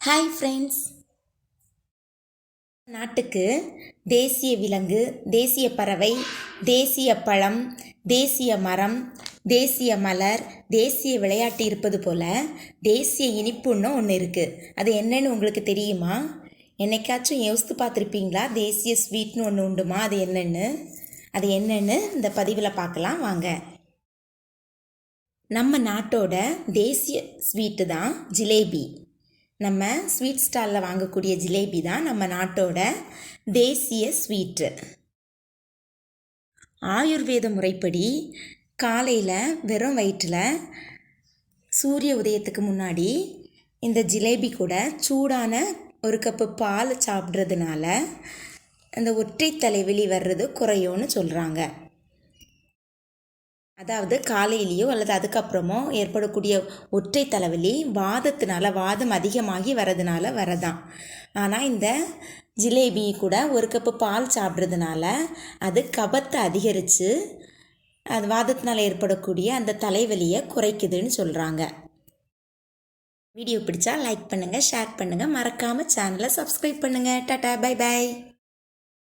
Hi friends நாட்டுக்கு தேசிய விலங்கு தேசிய பறவை தேசிய பழம் தேசிய மரம் தேசிய மலர் தேசிய விளையாட்டு இருப்பது போல் தேசிய இனிப்புன்னு ஒன்று இருக்குது அது என்னன்னு உங்களுக்கு தெரியுமா? என்னைக்காச்சும் யோசித்து பார்த்துருப்பீங்களா? தேசிய ஸ்வீட்னு ஒன்று உண்டுமா? அது என்னென்னு? அது என்னென்னு இந்த பதிவில் பார்க்கலாம். வாங்க. நம்ம நாட்டோட தேசிய ஸ்வீட்டு தான் ஜிலேபி. நம்ம ஸ்வீட் ஸ்டாலில் வாங்கக்கூடிய ஜிலேபி தான் நம்ம நாட்டோட தேசிய ஸ்வீட்டு ஆயுர்வேத முறைப்படி காலையில் வெறும் வயிற்றில் சூரிய உதயத்துக்கு முன்னாடி இந்த ஜிலேபி கூட சூடான ஒரு கப்பு பால் சாப்பிட்றதுனால அந்த ஒற்றை தலைவலி வர்றது குறையும்னு சொல்கிறாங்க அதாவது காலையிலேயோ அல்லது அதுக்கப்புறமோ ஏற்படக்கூடிய ஒற்றை தலைவலி வாதத்தினால வாதம் அதிகமாகி வரதுனால வரதான். ஆனால் இந்த ஜிலேபி கூட ஒரு கப்பு பால் சாப்பிட்றதுனால அது கபத்தை அதிகரித்து அது வாதத்தினால் ஏற்படக்கூடிய அந்த தலைவலியை குறைக்குதுன்னு சொல்கிறாங்க வீடியோ பிடிச்சா லைக் பண்ணுங்கள் ஷேர் பண்ணுங்கள் மறக்காமல் சேனலை சப்ஸ்கிரைப் பண்ணுங்கள் டாட்டா பை பை